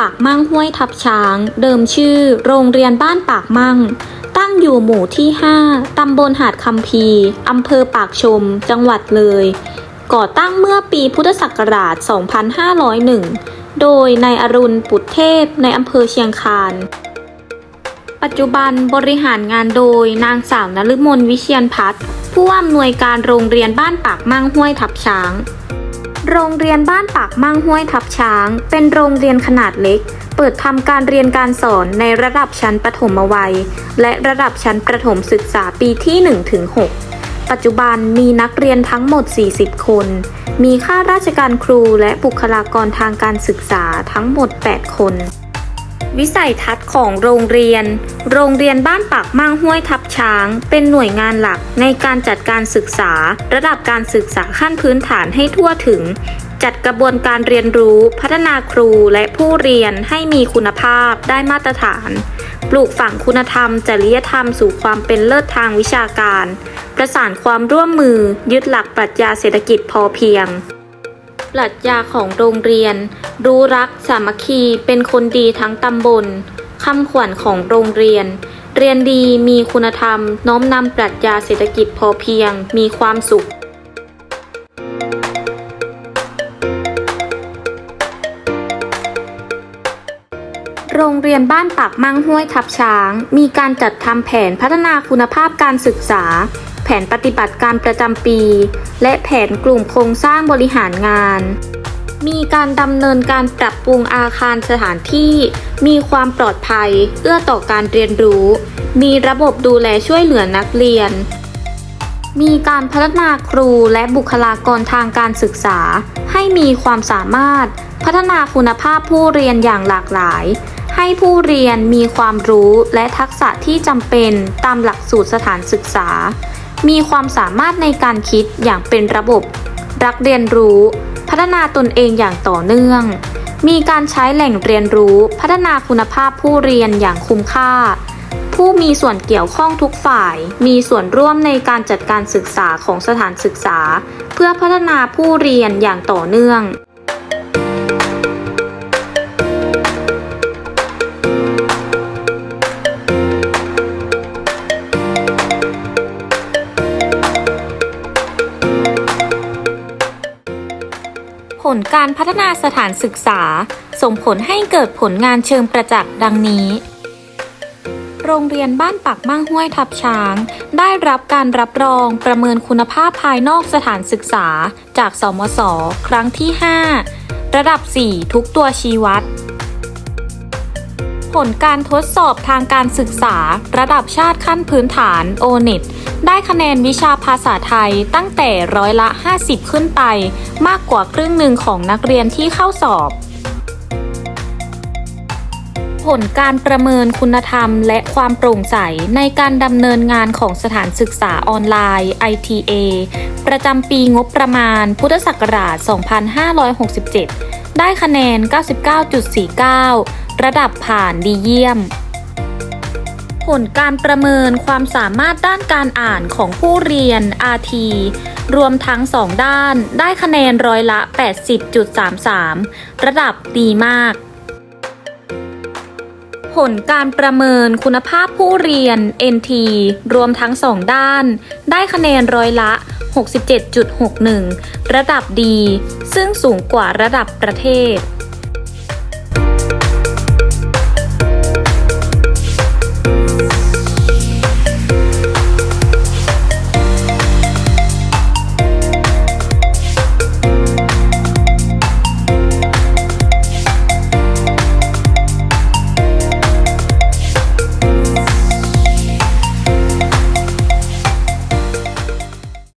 านปากมั่งห้วยทับช้าง เดิมชื่อ โรงเรียนบ้านปากมั่ง ตั้งอยู่หมู่ที่ 5 ตำบลหาดคำพีอำเภอปากชม จังหวัดเลย ก่อตั้งเมื่อปีพุทธศักราช 2501 โดยนายอรุณปุตเทพในอำเภอเชียงคานปัจจุบันบริหารงานโดยนางสาวนฤมลวิเชียนพัฒน์ผู้อำนวยการโรงเรียนบ้านปากมั่งห้วยทับช้าง โรงเรียนบ้านปากมั่งห้วยทับช้าง เป็นโรงเรียนขนาดเล็ก เปิดทำการเรียนการสอนในระดับชั้นประถมวัย และระดับชั้นประถมศึกษาปีที่1ถึง6ปัจจุบันมีนักเรียนทั้งหมด 40 คน มีข้าราชการครูและบุคลากรทางการศึกษาทั้งหมด 8 คน วิสัยทัศน์ของโรงเรียน โรงเรียนบ้านปากมั่งห้วยทับช้าง เป็นหน่วยงานหลักในการจัดการศึกษา ระดับการศึกษาขั้นพื้นฐานให้ทั่วถึง จัดกระบวนการเรียนรู้ พัฒนาครูและผู้เรียนให้มีคุณภาพได้มาตรฐาน ปลูกฝังคุณธรรม จริยธรรมสู่ความเป็นเลิศทางวิชาการ ประสานความร่วมมือยึดหลักปรัชญาเศรษฐกิจพอเพียง ปรัชญาของโรงเรียน รู้รักสามัคคีเป็นคนดีทั้งตำบลคำขวัญของโรงเรียน เรียนดีมีคุณธรรม น้อมนำปรัชญาเศรษฐกิจพอเพียง มีความสุขโรงเรียนบ้านปากมั่งห้วยทับช้าง มีการจัดทำแผนพัฒนาคุณภาพการศึกษา ผนปฏิบัติการประจำปี และแผนกลุ่มโครงสร้างบริหารงาน มีการดำเนินการปรับปรุงอาคารสถานที่ มีความปลอดภัย เอื้อต่อการเรียนรู้ มีระบบดูแลช่วยเหลือนักเรียน มีการพัฒนาครูและบุคลากรทางการศึกษา ให้มีความสามารถ พัฒนาคุณภาพผู้เรียนอย่างหลากหลายให้ผู้เรียนมีความรู้และทักษะที่จำเป็นตามหลักสูตรสถานศึกษา มีความสามารถในการคิดอย่างเป็นระบบ รักเรียนรู้ พัฒนาตนเองอย่างต่อเนื่อง มีการใช้แหล่งเรียนรู้ พัฒนาคุณภาพผู้เรียนอย่างคุ้มค่า ผู้มีส่วนเกี่ยวข้องทุกฝ่าย มีส่วนร่วมในการจัดการศึกษาของสถานศึกษา เพื่อพัฒนาผู้เรียนอย่างต่อเนื่อง ลการพัฒนาสถานศึกษา ส่งผลให้เกิดผลงานเชิงประจักษ์ดังนี้ โรงเรียนบ้านปักมั่งห้วยทับช้าง ได้รับการรับรองประเมินคุณภาพภายนอกสถานศึกษา จากสมศครั้งที่ 5 ระดับ 4 ทุกตัวชี้วัด ผลการทดสอบทางการศึกษา ระดับชาติขั้นพื้นฐาน o n e t ได้คะแนนวิชาภาษาไทยตั้งแต่ร้อยละ 50 ขึ้นไป มากกว่าครึ่งหนึ่งของนักเรียนที่เข้าสอบ ผลการประเมินคุณธรรมและความโปร่งใสในการดำเนินงานของสถานศึกษาออนไลน์ ITA ประจำปีงบประมาณพุทธศักราช 2567 ได้คะแนน 99.49 ระดับผ่านดีเยี่ยม ผลการประเมินความสามารถด้านการอ่านของผู้เรียน RT รวมทั้ง 2 ด้าน ได้คะแนนร้อยละ 80.33 ระดับดีมาก ผลการประเมินคุณภาพผู้เรียน NT รวมทั้ง 2 ด้าน ได้คะแนนร้อยละ 67.61 ระดับดี ซึ่งสูงกว่าระดับประเทศ